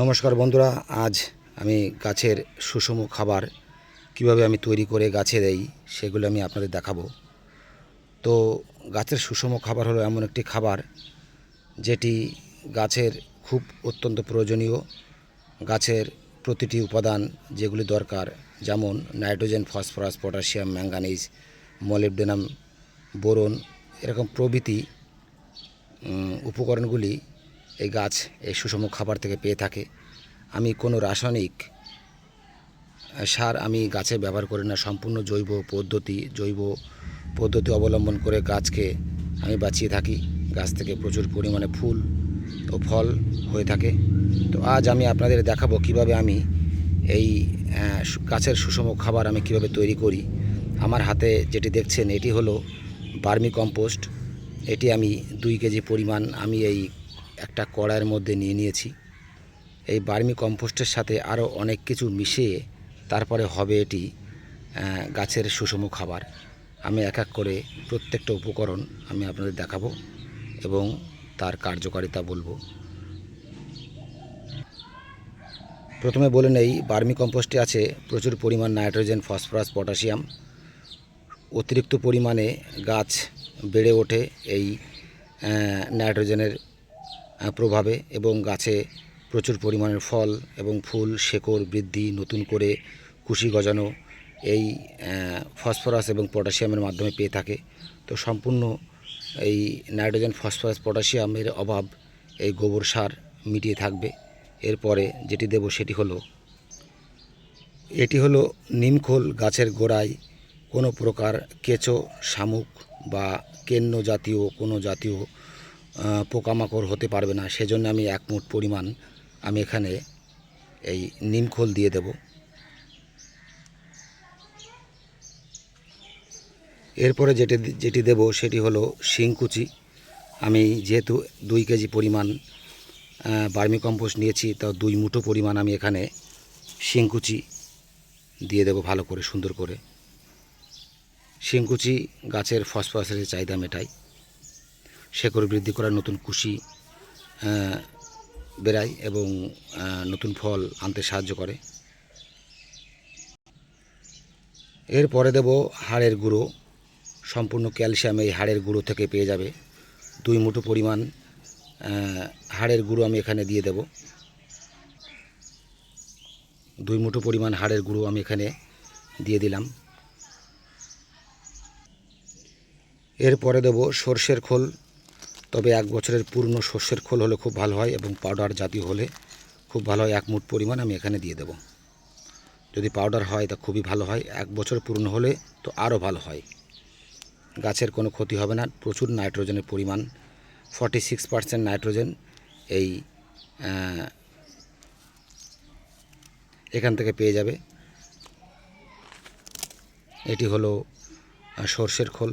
নমস্কার বন্ধুরা, আজ আমি গাছের সুষম খাবার কীভাবে আমি তৈরি করে গাছে দেই সেগুলো আমি আপনাদের দেখাবো। তো গাছের সুষম খাবার হলো এমন একটি খাবার যেটি গাছের খুব অত্যন্ত প্রয়োজনীয়, গাছের প্রতিটি উপাদান যেগুলি দরকার, যেমন nitrogen, phosphorus, potassium manganese molybdenum, boron, এরকম প্রভৃতি উপকরণগুলি এই গাছ এই সুষম খাবার থেকে পেয়ে থাকে। আমি কোনো রাসায়নিক সার আমি গাছে ব্যবহার করি না। সম্পূর্ণ জৈব পদ্ধতি জৈব পদ্ধতি অবলম্বন করে গাছকে আমি বাঁচিয়ে থাকি। গাছ থেকে প্রচুর পরিমাণে ফুল ও ফল হয়ে থাকে। তো আজ আমি আপনাদের দেখাবো কীভাবে আমি এই গাছের সুষম খাবার আমি কীভাবে তৈরি করি। আমার হাতে যেটি দেখছেন এটি হলো বার্মি কম্পোস্ট। এটি আমি দুই কেজি পরিমাণ আমি এই একটা কড়াইয়ের মধ্যে নিয়ে নিয়েছি। এই বার্মি কম্পোস্টের সাথে আরও অনেক কিছু মিশিয়ে তারপরে হবে এটি গাছের সুষম খাবার। আমি এক এক করে প্রত্যেকটা উপকরণ আমি আপনাদের দেখাবো এবং তার কার্যকারিতা বলব। প্রথমে বলে নেই, বার্মি কম্পোস্টে আছে প্রচুর পরিমাণ নাইট্রোজেন, ফসফরাস, পটাশিয়াম। অতিরিক্ত পরিমাণে গাছ বেড়ে ওঠে এই নাইট্রোজেনের প্রভাবে এবং গাছে প্রচুর পরিমাণের ফল এবং ফুল, শেকড় বৃদ্ধি, নতুন করে কুশি গজানো এই ফসফরাস এবং পটাশিয়ামের মাধ্যমে পেয়ে থাকে। তো সম্পূর্ণ এই নাইট্রোজেন, ফসফরাস, পটাশিয়ামের অভাব এই গোবর সার মিটিয়ে থাকবে। এরপরে যেটি দেব সেটি হলো, এটি হলো নিমখোল গাছের গোড়ায় কোনো প্রকার কেঁচো, শামুক বা কেন্ন জাতীয় কোনো জাতীয় পোকামাকড় হতে পারবে না, সেজন্য আমি এক মুঠ পরিমাণ আমি এখানে এই নিমখোল দিয়ে দেব। এরপরে যেটি যেটি দেব সেটি হলো শিংকুচি আমি যেহেতু দুই কেজি পরিমাণ বার্মি কম্পোস্ট নিয়েছি, তা দুই মুঠো পরিমাণ আমি এখানে শিংকুচি দিয়ে দেবো ভালো করে, সুন্দর করে। শিংকুচি গাছের ফসফরাসের চাহিদা মেটায়। শেকড় বৃদ্ধি করার নতুন কুশি বেরায় এবং নতুন ফল আনতে সাহায্য করে। এরপরে দেব হাড়ের গুঁড়ো। সম্পূর্ণ ক্যালসিয়াম এই হাড়ের গুঁড়ো থেকে পেয়ে যাবে। দুই মুঠো পরিমাণ হাড়ের গুঁড়ো আমি এখানে দিয়ে দেব। দুই মুঠো পরিমাণ হাড়ের গুঁড়ো আমি এখানে দিয়ে দিলাম। এরপরে দেব সর্ষের খোল। তবে এক বছরের পূর্ণ সর্ষের খোল হলে খুব ভালো হয় এবং পাউডার জাতীয় হলে খুব ভালো হয়। এক মুঠ পরিমাণ আমি এখানে দিয়ে দেব। যদি পাউডার হয় তা খুবই ভালো হয়। এক বছর পূর্ণ হলে তো আরও ভালো হয়। গাছের কোনো ক্ষতি হবে না। প্রচুর নাইট্রোজেনের পরিমাণ। ফর্টি সিক্স পার্সেন্ট নাইট্রোজেন এই এখান থেকে পেয়ে যাবে। এটি হলো সর্ষের খোল।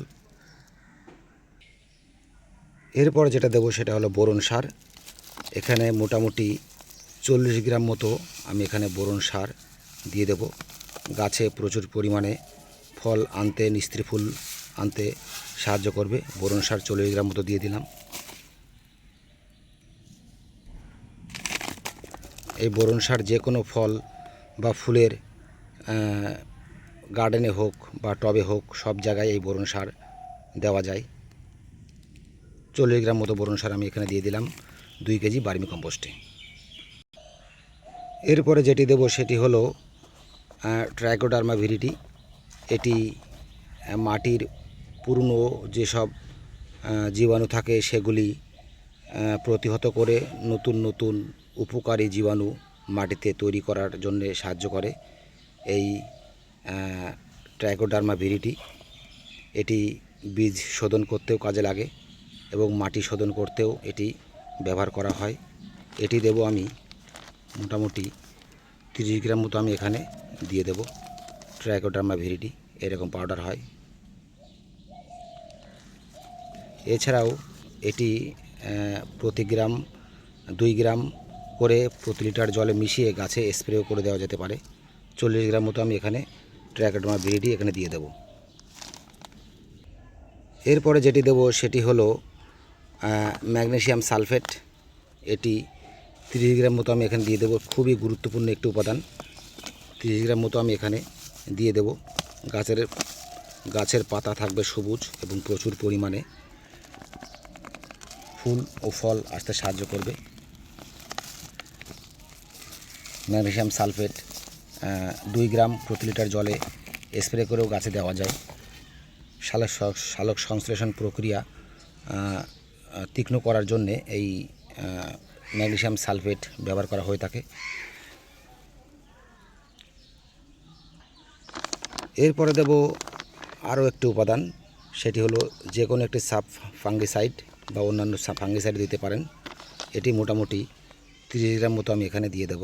এরপর যেটা দেবো সেটা হলো বোরন সার। এখানে মোটামুটি চল্লিশ গ্রাম মতো আমি এখানে বোরন সার দিয়ে দেব। গাছে প্রচুর পরিমাণে ফল আনতে নিস্ত্রি ফুল আনতে সাহায্য করবে। বোরন সার চল্লিশ গ্রাম মতো দিয়ে দিলাম। এই বোরন সার যে কোনো ফল বা ফুলের গার্ডেনে হোক বা টবে হোক সব জায়গায় এই বোরন সার দেওয়া যায়। চল্লিশ গ্রাম মতো বোরন সার আমি এখানে দিয়ে দিলাম, দুই কেজি বার্মি কম্পোস্টে। এরপরে যেটি দেব সেটি হলো ট্রাইকোডার্মা ভিরিটি এটি মাটির পুরনো যেসব জীবাণু থাকে সেগুলি প্রতিহত করে নতুন নতুন উপকারী জীবাণু মাটিতে তৈরি করার জন্য সাহায্য করে। এই ট্রাইকোডার্মা ভিরিটি এটি বীজ শোধন করতেও কাজে লাগে। এবং মাটি শোধন করতেও এটি ব্যবহার করা হয়। এটি দেব আমি মোটামুটি তিরিশ গ্রাম মতো আমি এখানে দিয়ে দেব। ট্রাইকোডার্মা ভিরিটি এরকম পাউডার হয়। এছাড়াও এটি প্রতি গ্রাম দুই গ্রাম করে প্রতি লিটার জলে মিশিয়ে গাছে স্প্রেও করে দেওয়া যেতে পারে। চল্লিশ গ্রাম মতো আমি এখানে ট্রাইকোডার্মা ভিরিটি এখানে দিয়ে দেবো। এরপরে যেটি দেব সেটি হলো আহ, ম্যাগনেসিয়াম সালফেট এটি তিরিশ গ্রাম মতো আমি এখানে দিয়ে দেবো। খুবই গুরুত্বপূর্ণ একটি উপাদান। তিরিশ গ্রাম মতো আমি এখানে দিয়ে দেব। গাছের গাছের পাতা থাকবে সবুজ এবং প্রচুর পরিমাণে ফুল ও ফল আসতে সাহায্য করবে। ম্যাগনেসিয়াম সালফেট দুই গ্রাম প্রতি লিটার জলে স্প্রে করেও গাছে দেওয়া যায়। সালোক স- সালোক সংশ্লেষণ প্রক্রিয়া তীক্ষ্ণ করার জন্যে এই আহ, ম্যাগনেসিয়াম সালফেট ব্যবহার করা হয়ে থাকে। এরপরে দেব আরও একটি উপাদান সেটি হলো যে কোনো একটি সাব ফাঙ্গিসাইড বা অন্যান্য ফাঙ্গিসাইড দিতে পারেন। এটি মোটামুটি তিরিশ গ্রাম মতো আমি এখানে দিয়ে দেব।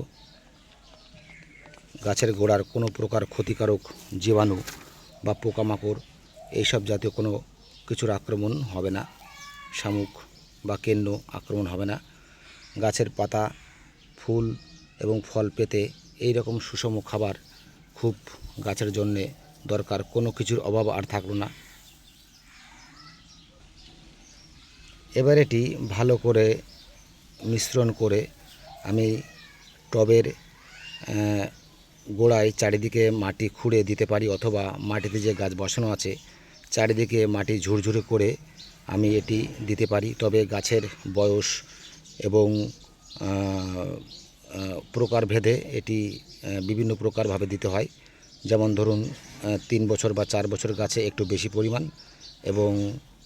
গাছের গোড়ার কোনো প্রকার ক্ষতিকারক জীবাণু বা পোকামাকড় এইসব জাতীয় কোনো কিছুর আক্রমণ হবে না। শামুক বা কেন্ন আক্রমণ হবে না। গাছের পাতা, ফুল এবং ফল পেতে এই রকম সুষম খাবার খুব গাছের জন্যে দরকার। কোনো কিছুর অভাব আর থাকল না। এবার এটি ভালো করে মিশ্রণ করে আমি টবের গোড়ায় চারিদিকে মাটি খুঁড়ে দিতে পারি অথবা মাটিতে যে গাছ বসানো আছে, চারিদিকে মাটি ঝুরঝুরে করে আমি এটি দিতে পারি। তবে গাছের বয়স এবং আহ, প্রকারভেদে এটি বিভিন্ন প্রকারভাবে দিতে হয়। যেমন ধরুন তিন বছর বা চার বছর গাছে একটু বেশি পরিমাণ এবং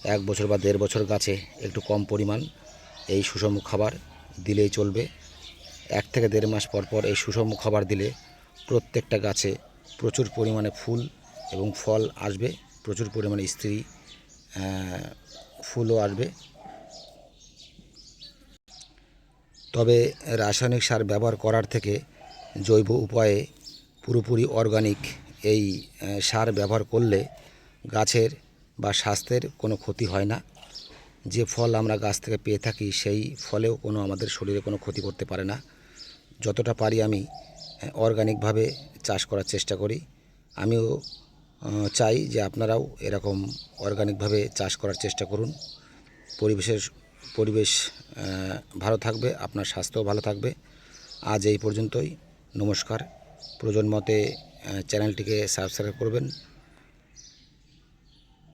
এক বছর বা দেড় বছর গাছে একটু কম পরিমাণ এই সুষম খাবার দিলেই চলবে। এক থেকে দেড় মাস পর পর এই সুষম খাবার দিলে প্রত্যেকটা গাছে প্রচুর পরিমাণে ফুল এবং ফল আসবে। প্রচুর পরিমাণে স্ত্রী ফুলও আসবে। তবে রাসায়নিক সার ব্যবহার করার থেকে জৈব উপায়ে পুরোপুরি অর্গানিক এই সার ব্যবহার করলে গাছের বা স্বাস্থ্যের কোনো ক্ষতি হয় না। যে ফল আমরা গাছ থেকে পেয়ে থাকি সেই ফলেও কোনো আমাদের শরীরে কোনো ক্ষতি করতে পারে না। যতটা পারি আমি অর্গানিকভাবে চাষ করার চেষ্টা করি। আমিও চাই যে আপনারাও এরকম অর্গানিকভাবে চাষ করার চেষ্টা করুন। পরিবেশের, পরিবেশ ভালো থাকবে, আপনার স্বাস্থ্যও ভালো থাকবে। আজ এই পর্যন্তই। নমস্কার। প্রজন্মতে মতে চ্যানেলটিকে সাবস্ক্রাইব করবেন।